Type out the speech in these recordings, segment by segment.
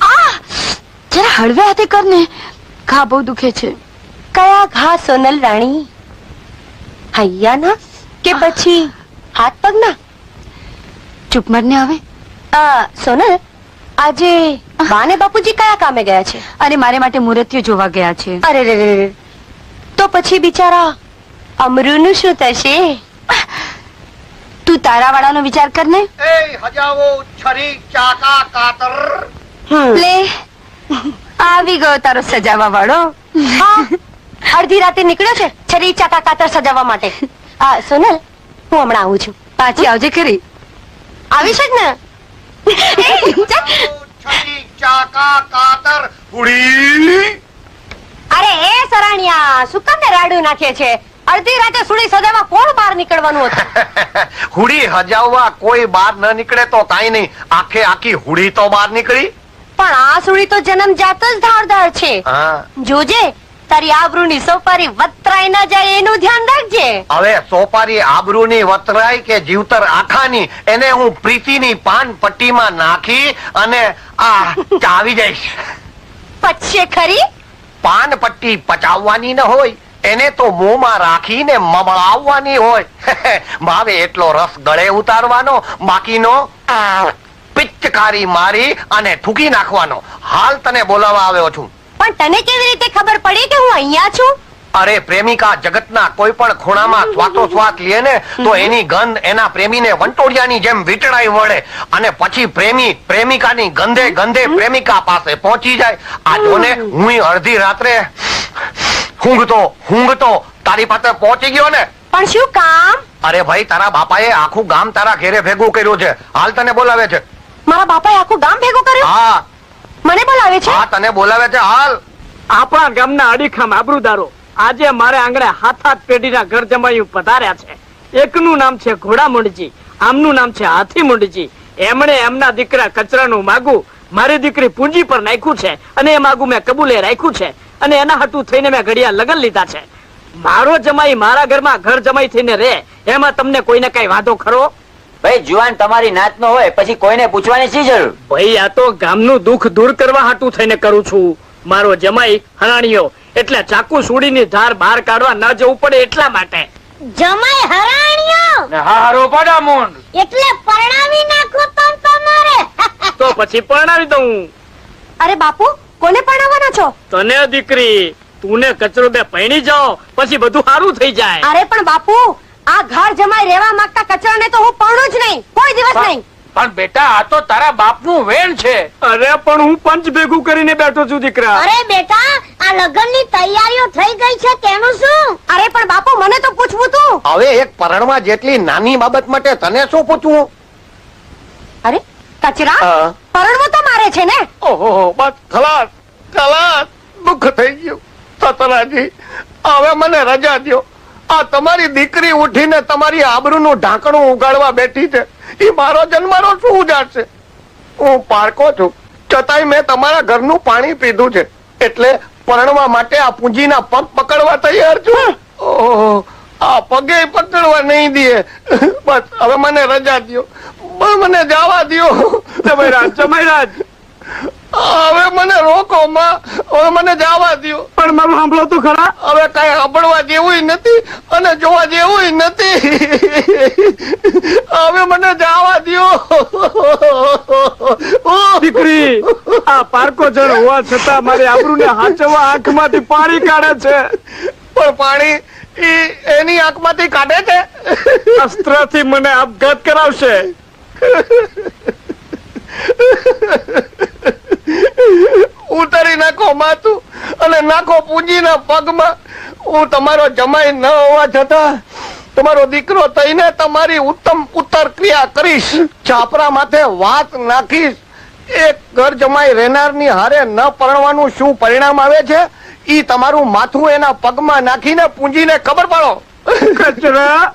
આ! જરા હળવે હાથે કર ને ઘા બહુ દુખે છે. કયા ઘા સોનલ રાણી? હૈયાના કે પછી હાથ પગના? ચૂપ મરને આવે. સોનલ આજે બા ને બાપુજી કયા કામે ગયા છે? અને મારે માટે મૂર્તિઓ જોવા ગયા છે. અરે રે. તો પછી બિચારા અમરુનું શું થશે? તું તારા વાળાનો વિચાર કર ને. એ હજાવો છરી ચાકા કાતર. લે આવી ગયો તારો સજાવા વાળો. અડધી રાતે નીકળ્યો છે છરી ચાકા કાતર સજાવવા માટે. આ સોનલ હું હમણાં આવું છું. પાછી આવજે ખરી. આવીશ જ ને? છરી ચાકા કાતર. હુડી. અરે એ સરાણિયા શું કામ ને રાડું નાખે છે? અડધી રાતે સુડી સદામાં કોણ બહાર નીકળવાનું હતું? હુડી હજાવવા કોઈ બહાર ન નીકળે તો કાઈ નહીં. આખે આખી હુડી તો બહાર નીકળી. પણ આ સુડી તો જન્મ જાત જ ધારદાર છે. જોજે તારી આબરૂની સોપારી વતરાય ના જાય એનું ધ્યાન રાખજે. હવે સોપારી આબરૂની વતરાય કે જીવતર આખાની એને હું પ્રીતિની પાન પટ્ટીમાં નાખી અને આ ચાવી જઈશ પચશે ખરી? પાન પટ્ટી પચાવવાની ન હોય. એને તો મોંમાં રાખીને મમળાવવાની હોય. મારે એટલો રસ ગળે ઉતારવાનો બાકીનો પિચકારી મારી અને થૂકી નાખવાનો. હાલ તને બોલાવવા આવ્યો છું. પણ તને કેવી રીતે ખબર પડી કે હું અહીંયા છું? અરે પ્રેમિકા જગતના કોઈ પણ ખૂણામાં સ્વાતો સ્વાત લે ને તો એની ગંધ એના પ્રેમીને વંટોડિયાની જેમ વીંટળાઈ વળે. અને પછી પ્રેમી પ્રેમિકાની ગંધે ગંધે પ્રેમિકા પાસે પહોંચી જાય. આ જોને હું અડધી રાત્રે ઊંઘતો તો તારી પાસે પહોંચી ગયો ને? પણ શું કામ? અરે ભાઈ તારા બાપાએ આખું ગામ તારા ઘેરે ભેગું કર્યું છે. હાલ તને બોલાવે છે. મારા બાપાએ આખું ગામ ભેગું કર્યું? હા. મને બોલાવે છે? હા તને બોલાવે છે. હાલ. આપણા ગામના અડીખમ આબરૂદારો આજે મારે આંગણે હાથ હાથ પેઢીના ઘર જમાયું પધાર્યા છે. એકનું નામ છે ઘોડામુંડજી આમનું નામ છે હાથીમુંડજી એમણે એમના દીકરા કચરાનું માગું મારી દીકરી પૂંજી પર નાખ્યું છે અને એ માગું મેં કબૂલે રાખ્યું છે. અને એના હટું થઈને મેં ઘડિયા લગન લીધા છે. મારો જમાઈ મારા ઘરમાં ઘર જમાઈ થઈને રહે એમાં તમને કોઈને કઈ વાંધો ખરો? ભાઈ જુવાન તમારી નાત નો હોય પછી કોઈને પૂછવાની શી જરૂર? ભાઈ આ તો ગામનું દુઃખ દૂર કરવા હાટું થઈને કરું છું. મારો જમાઈ હરાણીઓ એટલે ચાકુ સુડીની ધાર બહાર કાઢવા ન જવું પડે એટલા માટે. જમાઈ હરાણીઓ ને હારો પડા મુંડ. એટલે પરણાવી નાખો તમ તમારે. તો પછી પરણાવી દઉં. અરે બાપુ કોને પરણાવવાના છો? તને દીકરી તું ને કચરો બે પૈણી જાઓ પછી બધું સારું થઈ જાય. અરે પણ બાપુ આ ઘર જમાઈ રહેવા માંગતા કચરાને તો હું પરણું જ નહીં. કોઈ દિવસ નહીં. પણ બેટા આ તો તારા બાપનું વેણ છે. અરે પણ હું પંચ ભેગું કરીને બેઠો છું દીકરા. અરે બેટા આ લગ્નની તૈયારીઓ થઈ ગઈ છે તેનું શું? અરે પણ બાપુ મને તો પૂછવું તું. હવે એક પરણવા જેટલી નાની બાબત માટે તને શું પૂછવું? અરે કચરા. પરણવું તો મારે છે ને? ઓહો બસ ખલાસ ખલાસ. દુઃખ થઈ ગયું. સતરાજી હવે મને રજા દ્યો. આ તમારી દીકરી ઉઠીને તમારી આબરૂનું ઢાંકણું ઉગાડવા બેઠી છે. એ મારો જન્મારો શું ઉજાડશે? હું પારકો છું. છતાંય મેં તમારા ઘરનું પાણી પીધું છે. એટલે પરણવા માટે આ પૂંજીના પગ પકડવા તૈયાર છું. ઓહો આ પગે પકડવા નહીં દે બસ હવે મને રજા દ્યો. બસ મને જવા દ્યો. જમાઈરાજ જમાઈરાજ હવે મને રોકો માં. હવે મને જવા દો પણ મારું સાંભળો તો ખરા. હવે કઈ સાંભળવા જેવું નથી અને જોવા જેવું નથી. હવે મને જવા દો દીકરી આ પારકો જણ હોવા છતાં મારી આબરૂને હાચવવા આંખમાંથી પાણી કાઢે છે. પણ પાણી એની આંખમાંથી કાઢે છે? અસ્ત્રથી મને આપઘાત કરાવશે. ઉતારી નાખો માથું અને નાખો પૂંજીના પગમાં. હું તમારો જમાઈ ન હોવા છતાં તમારો દીકરો થઈને તમારી ઉત્તમ ઉત્તર ક્રિયા કરીશ. છાપરા માથે વાત નાખીશ. એક ઘર જમાઈ રહેનારની હારે ન પરણવાનું શું પરિણામ આવે છે? ઈ તમારું માથું એના પગમાં નાખીને પૂંજીને ખબર પાડો. કચરા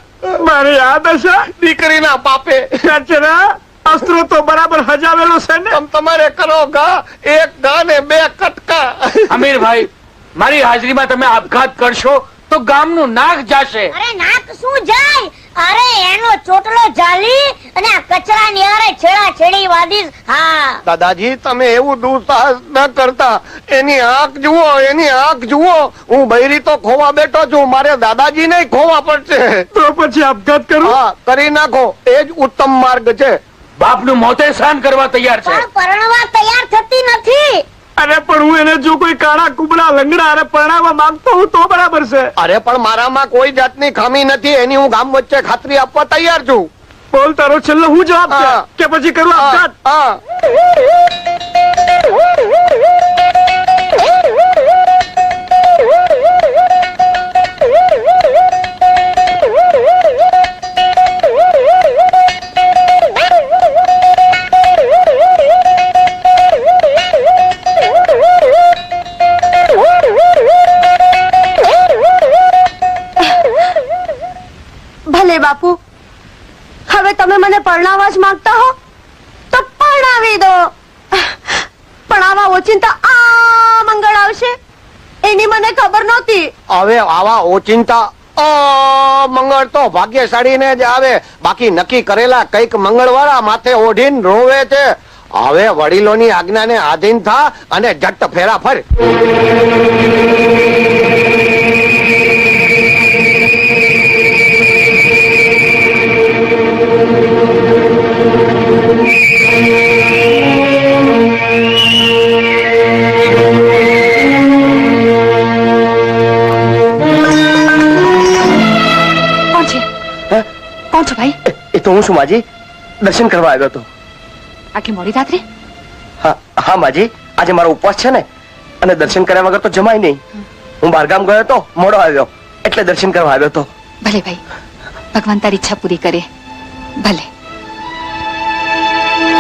મારી યાદ હશે? દીકરીના પાપે કચરા અસ્ત્રો તો બરાબર હજાવેલો છે ને? તમ તમારે કરો ગા એક ગા ને બે કટકા. અમીરભાઈ મારી હાજરીમાં તમે આપઘાત કરશો તો ગામનું નાક જાશે. અરે નાક શું જાય? અરે એનો ચોટલો જાલી દીશ હા. દાદાજી તમે એવું દુસાહસ ન કરતા. એની આંખ જુઓ એની આંખ જુઓ. હું બૈરી તો ખોવા બેઠો છું. મારે દાદાજી ને ખોવા પડશે. તો પછી આપઘાત કરો? હા કરી નાખો. એ જ ઉત્તમ માર્ગ છે. બાપનું મોતે સહન કરવા તૈયાર છે. પરણવા તૈયાર થતી નથી. અરે પણ હું એને જો કોઈ કાળા કુબડા લંગડા અરે પરણાવવા માંગતો હું તો બરાબર છે. અરે પણ મારામાં કોઈ જાતની ખામી નથી. એની હું ગામ વચ્ચે ખાતરી આપવા તૈયાર છું. બોલ તારો છેલ્લો હું જવાબ કે પછી કરું આપઘાત? હા. પરણાવવા જ માંગતા હો, તો પરણાવી દો. પણ આવા ઓચિંતા આ મંગળ આવશે. એની મને ખબર નહોતી. હવે આવા ઓચિંતા મંગળ તો ભાગ્યશાળી જ આવે. બાકી નક્કી કરેલા કંઈક મંગળવાળા માથે ઓઢીને રોવે છે. હવે વડીલોની આજ્ઞાને આધીન થા અને જટ ફેરા ફર. કોણ છો? ભાઈ? એ તો હું છું માજી. દર્શન કરવા આવ્યો હતો. આખી મોડી રાત્રે? હા હા માજી. આજે મારો ઉપવાસ છે ને અને દર્શન કર્યા વગર તો જમાય નહીં. હું બહારગામ ગયો હતો મોડો આવ્યો. એટલે દર્શન કરવા આવ્યો હતો. ભલે ભાઈ ભગવાન તારી ઈચ્છા પૂરી કરે. ભલે.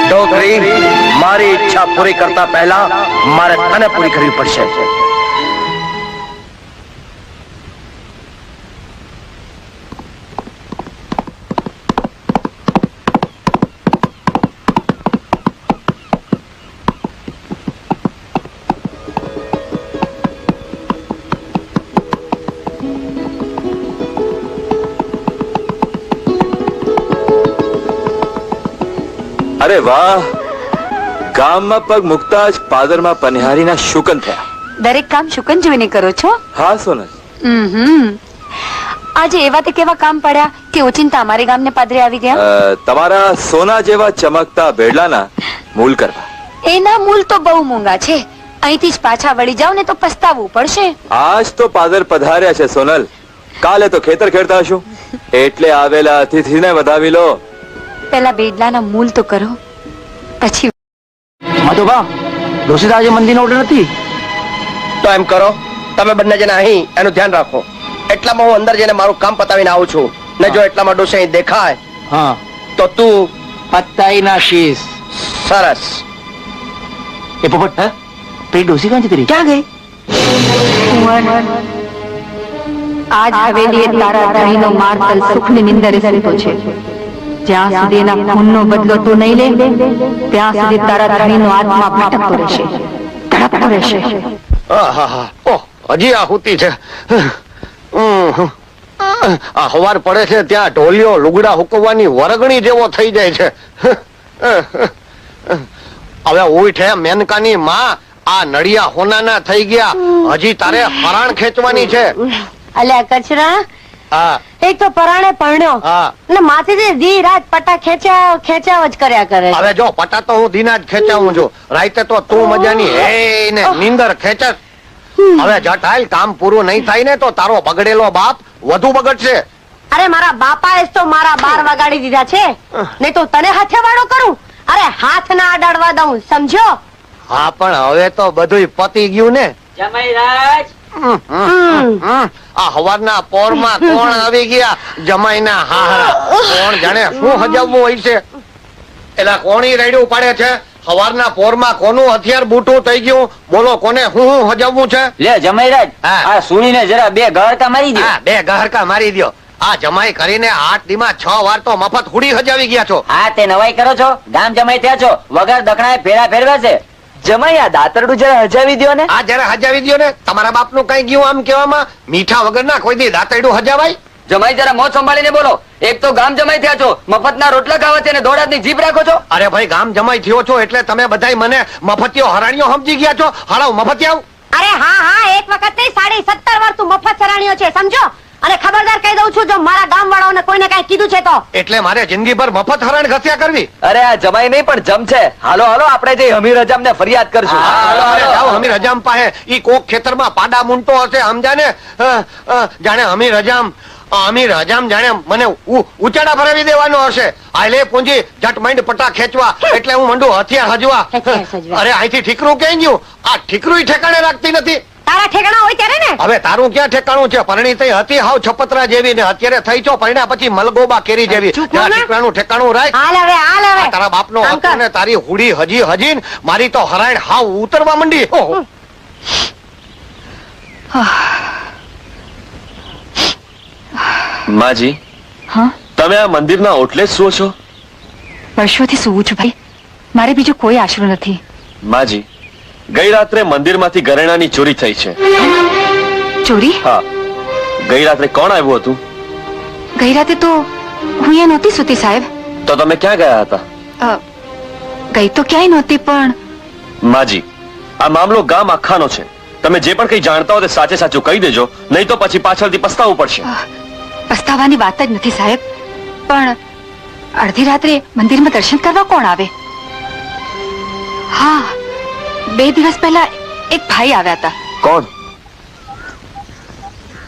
ડોગરી મારી ઈચ્છા પૂરી કરતા પહેલા મારે તને પૂરી કરવી પડશે. અરે વાહ. ગામમાં પગ મુકતા જ પાદરમાં પનિહારીના શુકન થયા. દરેક કામ શુકન જોઈને કરો છો? હા સોનલ. હમ આજે એવા તે કેવા કામ પડ્યા કે ઓચિંતા અમારે ગામને પાદરે આવી ગયા? અ, તમારા સોના જેવા ચમકતા ભેડલાના મૂલ કરવા. એના મૂલ તો બહુ મૂંગા છે. અહીંથી જ પાછા વળી જાવ ને તો પસ્તાવવું પડશે. આજ તો પાદર પધાર્યા છે સોનલ. કાલે તો ખેતર ખેડતા હશું. એટલે આવેલા અતિથિને વધાવી લો. પેલા બેડલાના મૂલ તો કરો પછી મધુબા ડોસીદા આજે મંદિરનો ઓર્ડર નથી? તો એમ કરો તમે બંને જણા અહીં એનું ધ્યાન રાખો. એટલામાં હું અંદર જઈને મારું કામ પતાવીને આવું છું. ને જો એટલામાં ડોસી અહીં દેખાય હા. તો તું પતાઈ ના શીશ. સરસ. એ પોપટ હે? પેલી ડોસી કાં જતી રહી ક્યાં ગઈ? આજ હવેલીએ તારા ધણીનો માર્તલ સુખની નિંદરે સૂતો છે. જ્યાં સુધી એના ખૂનનો બદલો તું નહીં લે ત્યાં સુધી તારા ધણીનો આત્મા ભટકતો રહેશે ધડકતો રહેશે. હજી આહુતિ છે. આ હવાર પડે છે ત્યાં ઢોલિયો લુગડા હુકવવાની વરગણી જેવો થઈ જાય છે. હવે ઉઠે મેનકાની માં. આ નડિયા હોનાના થઈ ગયા. હજી તારે હરાણ ખેંચવાની છે. અલ્યા કચરા? હા. એક તો પરાણે પરણ્યો. હા. અને માથેથી દી રાત પટા ખેંચ્યા ખેંચ્યા જ કર્યા કરે છે. હવે જો પટા તો હું દીના જ ખેંચાવું છું. રાતે તો તું મજાની હે ને નીંદર ખેંચે હવે જટ કામ પૂરું નહીં થાય ને તો તારો બગડેલો બાપ વધુ બગડશે. અરે મારા બાપાએ જ તો મારા બાર વગાડી દીધા છે. નહીં તો તને હાથે વાળો કરું? અરે હાથ ના અડાડવા દઉં સમજ્યો? હા પણ હવે તો બધુંય પતી ગયું ને. હમ, હમ. આ હવારના પોરમાં કોણ આવી ગયા? જમાઈના હાહરા. કોણ જાણે શું હજાવવું હોય છે? એલા કોણી રેડ્યું પાડે છે? હવારના પોરમાં કોનું હથિયાર બૂટું થઈ ગયું? બોલો કોને હું હું હજાવવું છે? લે જમાઈરાજ. આ સુણીને જરા બે ગહરકા મારી દો બે ગહરકા મારી દ્યો. આ જમાઈ કરીને આઠ દીમાં છ વાર તો મફત હુડી હજાવી ગયા છો. હા તે નવાઈ કરો છો. ગામ જમાઈ થયા છો. વગર દખણાએ ફેરા ફેરવે છે. જમાઈ આ દાતરડું જરા હજાવી દો ને. આ જરા હજાવી દો ને. તમારા બાપનું કઈ ગયું આમ કેવામાં મીઠા વગરના કોઈ દી દાતરડું હજાવાય? જમાઈ જરા મોત સંભાળીને બોલો. એક તો ગામ જમાઈ થયા છો મફતના રોટલા ખાવા છે ને દોડાદની જીભ રાખો છો. અરે ભાઈ ગામ જમાઈ થયો છો એટલે તમે બધાય મને મફતિયો હરાણીઓ સમજી ગયા છો. હાલો મફતિયાવ અરે હા હા એક વખત નહીં સાડી સત્તર વાર તું મફત હરાણીઓ છે સમજો? અને ખબરદાર કહી દઉં છું જો મારા ગામ વાળાઓને કોઈને કઈ કીધું છે તો? એટલે મારે જિંદગીભર મફત હરણ ઘસ્યા કરવી. અરે આ જમાઈ નહીં પણ જમ છે. હાલો હાલો આપણે જે હમીર હજામ ને ફરિયાદ કરશું. હાલો, હાલો, જાઓ હમીર રજામ પાસે ઈ કોક ખેતરમાં પાડા મૂંટો હશે સમજાને જાણે? હમીર રજામ અમીર હમી જાણે મને ઉચાડા ભરાવી દેવાનો હશે. આ લે પૂંજી જટ માઇન્ડ પટા ખેંચવા. એટલે હું મંડું હથિયાર હજવા. અરે અહીંથી ઠીકરું ક્યાં ગયું? આ ઠીકરું ઠેકાણે રાખતી નથી. તારા ઠેકાણા હોય ત્યારે ને? હવે તારું ક્યાં ઠેકાણું છે? પરણી થઈ હતી હાવ છપતરા જેવી ને અત્યારે થઈ છો પરણ્યા પછી મલગોબા કેરી જેવી. ત્યાં ઠેકાણું ઠેકાણું રાખ. હાલ હવે હાલ હવે. તારા બાપનો હતો ને તારી હુડી હજી હજી મારી તો હરાયણ હાવ ઉતરવા મંડી. ઓહો. માજી હા? તમે આ મંદિરના ઓટલે સુઓ સુવો છો? વર્ષોથી સુવું છું ભાઈ. મારે બીજો કોઈ આશરો નથી. માજી ગઈ રાત્રે મંદિરમાંથી ઘરેણાની ચોરી થઈ છે. ચોરી? હા. ગઈ રાત્રે કોણ આવ્યું હતું? ગઈ રાતે તો હું અહીંયા નહોતી સુતી સાહેબ. તો તમે ક્યાં ગયા હતા? ગઈ તો ક્યાંય નહોતી પણ માજી આ મામલો ગામ આખાનો છે. તમે જે પણ કઈ જાણતા હો તે સાચે સાચું કહી દેજો નહીં તો પછી પાછળથી પસ્તાવવું પડશે. પસ્તાવાની વાત જ નથી સાહેબ. પણ અડધી રાત્રે મંદિરમાં દર્શન કરવા કોણ આવે? હા બે દિવસ પહેલા એક ભાઈ આવ્યા હતા. કોણ?